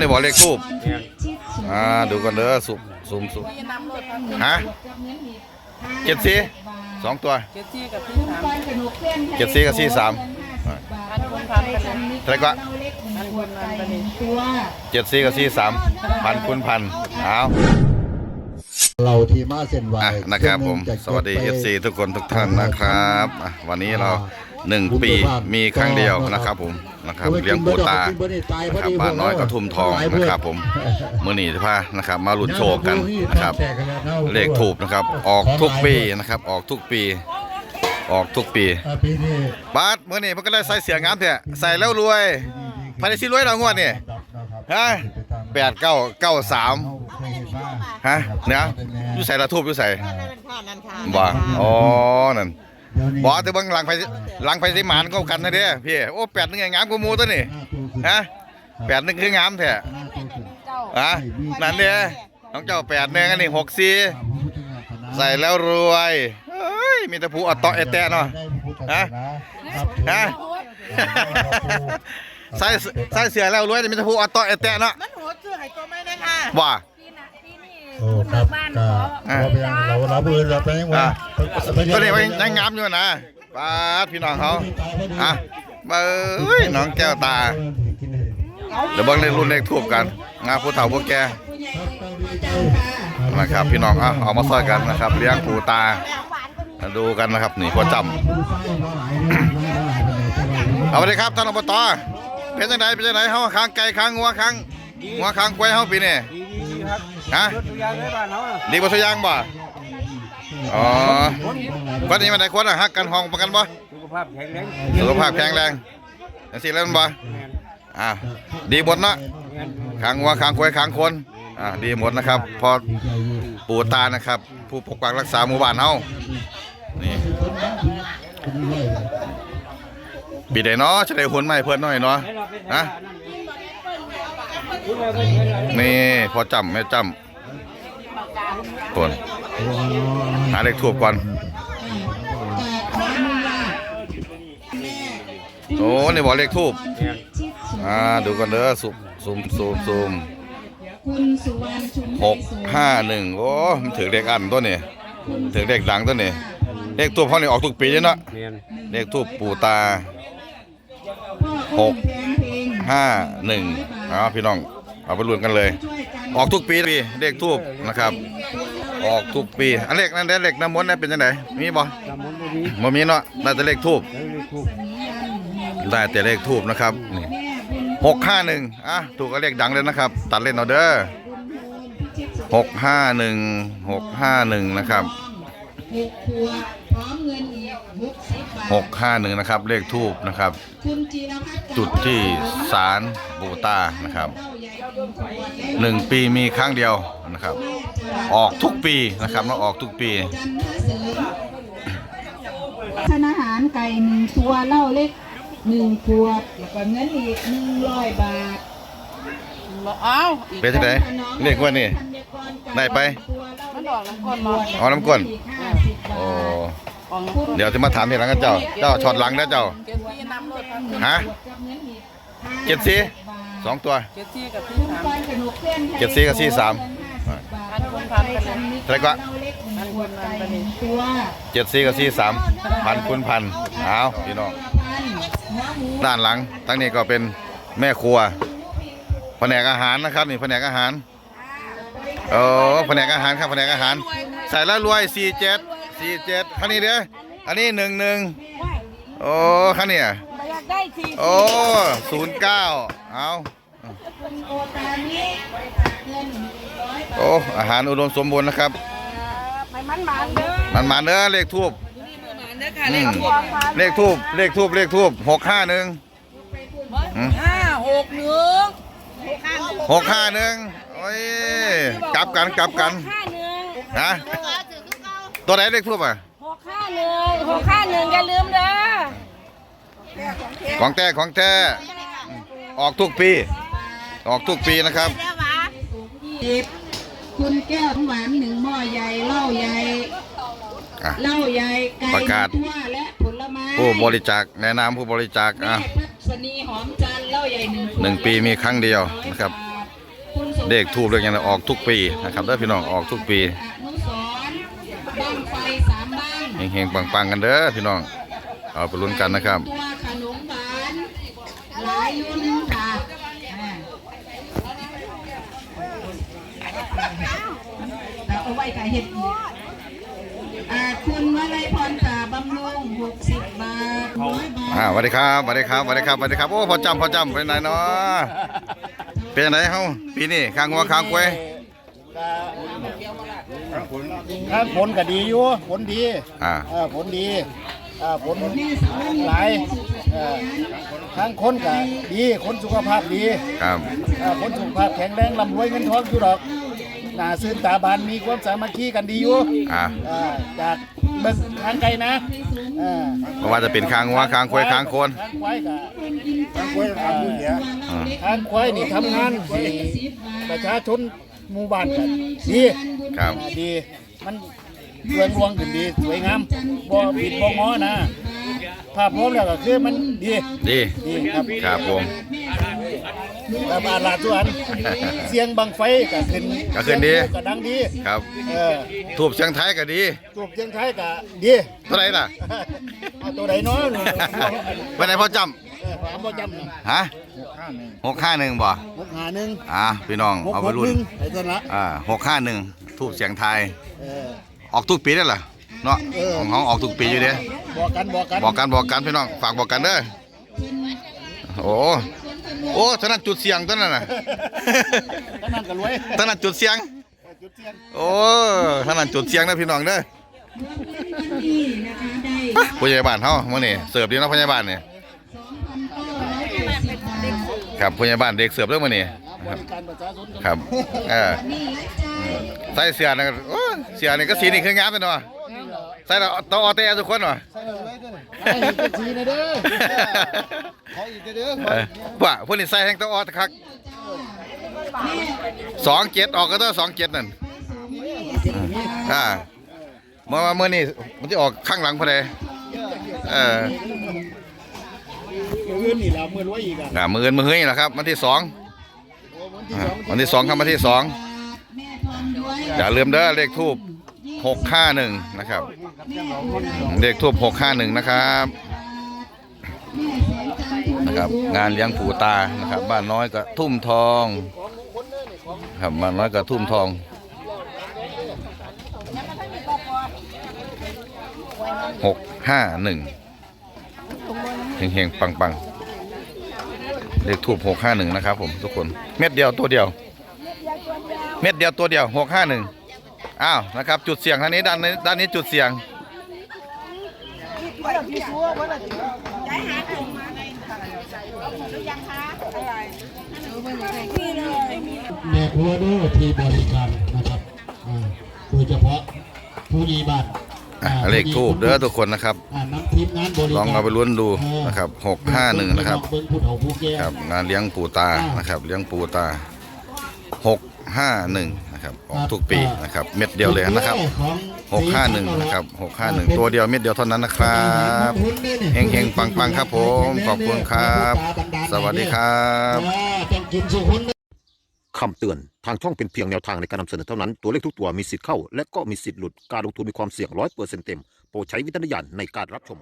นี่บอกเลขทูบอ่าดูกันเด้อสุมสุมสุมฮะเจ็ดสี่สองตัวเจ็ดสี่กับที่สามเจ็ดสี่กับสี่สามพันคนพันกันเลยอะไรก็พันคนพันกันเลยเจ็ดสี่กับสี่สามพันคูณพันเอาเราที่มาเส้นไหวอะนะครับผมเส้นหงสวัสดีจะเอก็บฟไปซีทุกคนทุกท่านนะครับอะวันนี้เรา หนึ่งปีมีครั้งเดียวนะครับผมนะครับเลี้ยงปูตานะครับบ้านน้อยกระทุ่มทองนะครับผมมื่อนี้ที่พานะครับมาลุ้นโชว์กันนะครับ เลขถูกนะครับ ออกทุกปีนะครับ ออกทุกปีออกทุกปีอะปีนี้บาสมื่อนี้มันก็ได้ใส่เสียงงามเถอะใส่แล้วรวยภายในชิ้นรวยเรางวดนี่ฮะแปดเก้าเก้าสามฮะเนี่ยอยู่ใส่ละทูบอยู่ใส่บ่อ๋อนั่น บ่แต่เบางหลังไฟหลังไฟสิหมานก็กันนะเด้พี่โอ้แปดนึงไงงามกว่าหมูตัวนี่ฮะแปดนึงคืองามแท้ฮะนั่นเด้น้องเจ้าแปดนึงอันนี้หกสี่ใส่แล้วรวยเฮ้ยมีแต่ผู้อัตเตาะเอแตะเนาะฮะฮะใส่ใส่เสือแล้วรวยแต่มีแต่ผู้อัตเตาะเอแตะเนาะมันหัวเสื้อให้ตัวไม่ได้ค่ะว่า โอ้ครับก็เราไปยังเราเราเบื่อเราไปยังว่าตัวนี้มันยังงามอยู่นะป้าดพี่น้องเขาอะเบ้ยน้องแก้วตาเดี๋ยวเบิ่งเลขรุ่นเลขทูบกันงาผู้เฒ่าผู้แก่นะครับ พี่น้องอะเอามาซอยกันนะครับ เลี้ยงปูตามาดูกันนะครับนี่พ่อจำเอาไปเลยครับท่านอบตเป็นจังไดเป็นจังไดเฮาค้างไก่ค้างงัวค้างงัวค้างกล้วยเฮาปีนี้ดีดีครับ ฮะรถทุกอย่าสุยางบ่อ๋อวันนี้มันได้คนอะฮักกันห้องประกันบ่สุขภาพแข็งแรงสุขภาพแข็งแรงจังซี่แล้วมันบ่อ่าดีหมดเนาะแม่นค้างงัวค้างกล้วยค้างคนอ่าดีหมดนะครับ พอปู่ตานะครับ ผู้ปกปักรักษาหมู่บ้านเฮานี่ปีใดเนาะจะได้หุ่นใหม่เพิ่นหน่อยเนาะนะ นอะไรนี่พอจำไม่จำตัวหาเลขทูบก่อน โอ้นี่บอกเลขทูบอ่าดูกันเด้อซูมซูมซูมซูมคุณสุวรรณชุมหกห้าหนึ่งโอ้มันถือเลขอันตัวนี้ถือเลขดังตัวนี้เลขทูบเขานี่ออกทุกปีเลยเนาะแม่นเลขทูบปู่ตาหกแฟนเพลงห้าหนึ่ง เอาพี่น้องเอาไปลุ้นกันเลยช่วยกันออกทุกปีปีเลขทูบนะครับ ออกทุกปีอันเลขนั่นเด้อเลขน้ำมนต์นั่นเป็นจังไดมีบ่ตามมนต์บ่มีบ่มีเนาะได้แต่เลขทูบแล้วเลยถูกได้แต่เลขทูบนะครับนี่หกห้าหนึ่งอะถูกก็เลขดังเลยนะครับ ตัดเล่นเอาเด้อหกห้าหนึ่งหกห้าหนึ่งนะครับ หกขวดพร้อมเงินอีกหกสิบบาทหกห้าหนึ่งนะครับ เลขทูบนะครับคุณจีรพัฒน์จุดที่ศาลปูตานะครับเต้าใหญ่หนึ่งขวดและหนึ่งปีมีครั้งเดียวนะครับ ออกทุกปีนะครับแล้วออกทุกปีจันทเสริมทานอาหารไก่หนึ่งตัวเหล้าเล็กหนึ่งขวดแล้วก็เงินอีกหนึ่งร้อยบาทเอ้าอีกเป็นที่ไหนเลขว่านี่ได้ไปมันออกน้ำก้นมาเอาน้ำก้นอีกห้าสิบบาโอ้ทออกน้ำก้น เดี๋ยวจะมาถามทีหลังกันเจ้า เจ้าช็อตหลังนะเจ้า เจ็ดสี่น้ำรถครับฮะเจ็ดสี่สองตัว เจ็ดสี่กับที่สามเจ็ดสี่กับสี่สามพันคนพันกันเลยแล้วก็พันคนพันกันเลยตัวเจ็ดสี่กับสี่สามพันคูณพันเอาพี่น้องด้านหลังทั้งนี้ก็เป็นแม่ครัวแผนกอาหารนะครับนี่แผนกอาหารโอ้แผนกอาหารครับแผนกอาหาร ใส่แล้วรวยสี่เจ็ด สี่เจ็ดคันนี้เด้ออันนี้หนึ่งหนึ่งโอ้คันนี้อะอยากได้สี่โอ้ศูนย์เก้าเอาโอ้อาหารอุดมสมบูรณ์นะครับไปมันหมานเด้อมันมาเนื้อเลขทูบเด้อค่ะเลขทูบเลขทูบเลขทูบเลขทูบหกห้าหนึ่งห้าหกหนึ่งหกห้าหนึ่งโอ้ยกลับกันกลับกันห้าหนึ่งฮะ ตัวไหนเลขทูบอะหกห้าหนึ่งหกห้าหนึ่งอย่าลืมเด้อของแท้ของแท้ออกทุกปี ออกทุกปีนะครับสิบคุณแก้วหวานหนึ่งหม้อใหญ่เหล้าใหญ่อะ เหล้าใหญ่ไก่ประกาศ ทั่วและผลไม้ผู้บริจาคแนะนำผู้บริจาคแม่อะพัศนีหอมจันทร์เหล้าใหญ่หนึ่งขวดหนึ่งปีมีครั้งเดียวนะครับรเลขทูบเลขหยังน่ะออกทุกปีนะครับเด้อพี่น้องออกทุกปี อนุสร เฮงๆปังๆกันเด้อพี่น้อง เอาไปลุ้นกันนะครับตัวขนมหวานหลายยุ่นค่ะอ่าแล้วเอาไว้กับเห็ดอีกอ่าคุณวลัยพรจ่าบำรุง60บาทร้อยบาทอ่าสวัสดีครับสวัสดีครับสวัสดีครับสวัสดีครับโอ้พอจำพอจำเป็นไหนเนาะเป็นไหนเฮาปีนี้ข้างงัวข้างกล้วย ข้างผลก็ดีอยู่ผลดีอ่า เออผลดีเออผลหลายเออข้างคนก็ดีคนสุขภาพดีครับ เออคนสุขภาพแข็งแรงร่ำรวยเงินทองอยู่ดอกหน้าซื่นตาบานมีความสามัคคีกันดีอยู่อ่าเออจากเบิ่งทางไกลนะเออเพราะว่าจะเป็นข้างงัวข้างกล้วยข้างโคน ทางควายก็ ทางควายทำอยู่เนี่ยอ่าทางควายนี่ทำงานให้ประชาชน หมู่บ้านกันดีครับ ดีมันเรืองรวงขึ้นดีสวยงามบ่ผิดบ่งอนะภาพรวมแล้วก็คือมันดีดีดีครับครับผมแต่บ้านลาดส่วนเสียงบังไฟก็ขึ้นก็ขึ้นดีเสียงก็ดังดีครับเออทูบเสียงไทยก็ดีตูบเสียงไทยก็ดีเท่าไหร่ล่ะเอาตัวใดเนาะนี่เป็นไหนพอจเออถามบ่จำนะำฮะหกห้าหนึ่งบ่หกหาหนึ่งอ่าพี่น้องหกเอาหไปกรุ่หนนึ่งไอ้ตัวละอ่าหกห้าหนึ่งทูบเสียงไทยเออ ออกทุกปีได้เหรอเนาะเออ ของเขาออกทุกปีอยู่เด้บอกกันบอกกันบอกกันบอกกันพี่น้องฝากบอกกันเด้อโอ้โอ้ท่านั้นจุดเสียงตัวนั้นน่ะก็นั่นก็รวยท่านั้นจุดเสียง จุดเสียงโอ้ท่านั้นจุดเสียงนะพี่น้องเด้อที่นะคะได้ผู้ใหญ่บ้านเฮามื้อนี้เสิร์ฟดีเนาะผู้ใหญ่บ้านนี่ ครับผู้ใหญ่บ้านเด็กเสิร์ฟเด้อมื้อนี้บริการประชาชนกันครับเออนี่และใจใส่เสื้อนะโอ้เสื้อนี่ก็สีนี่คืองามเลยเนาะใส่แล้วต้องเอาแต่ทุกคนเนาะไอ้นี่เป็นสีนะเด้อขออีกเด้อเออว่าพวกนี้ใส่แห้งต้องออดคักสองเจ็ดออกก็ต้องสองเจ็ดนั่นอ่าเมื่อเมื่อนี้มันจะออกข้างหลังพอดีเออ อื่นนี่เราเมื่อรวยอีกอะอ่ามือเงินมือเฮ้ยแหละครับวันที่สองอ่าวันที่สองครับวันที่สองอย่าลืมเด้อเลขทูบหกห้าหนึ่งนะครับ เลขทูบหกห้าหนึ่งนะครับนะครับงานเลี้ยงปู่ตานะครับบ้านน้อยก็ทุ่มทองครับบ้านน้อยก็ทุ่มทองหกห้าหนึ่งเฮงๆปังๆ เลขทูบหกห้าหนึ่งนะครับผมทุกคน เม็ดเดียวตัวเดียว เม็ดเดียวตัวเดียวหกห้าหนึ่งอ้าวนะครับ จุดเสี่ยงทางนี้ด้านนี้ด้านนี้จุดเสี่ยงแม่ครัวด้วยที่บริการนะครับอ่าโดยเฉพาะผู้ยีบัตรอะเลขทูบเด้อทุกคนนะครับอ่าน้ำ ทีมงานบริการลองเอาไปลุ้นดูนะครับหกห้าหนึ่งนะครับเบิ่งผู้เฒ่าผู้แก่ครับ งานเลี้ยงปู่ตานะครับเลี้ยงปู่ตาหกห้าหนึ่งนะครับออกทุกปีนะครับ เม็ดเดียวเลยนะครับหกห้าหนึ่งนะครับหกห้าหนึ่งตัวเดียวเม็ดเดียวเท่านั้นนะครับเฮงเฮงปังปังๆครับผมขอบคุณครับ สวัสดีครับอ่าต้องกินสุขุนคำเตือนทางช่องเป็นเพียงแนวทางในการนำเสนอเท่านั้น ตัวเลขทุกตัวมีสิทธิ์เข้า และก็มีสิทธิ์หลุดการลงทุนมีความเสี่ยงร้อยเปอร์เซ็นต์เต็ม โปรดใช้วิจารณญาณในการรับชม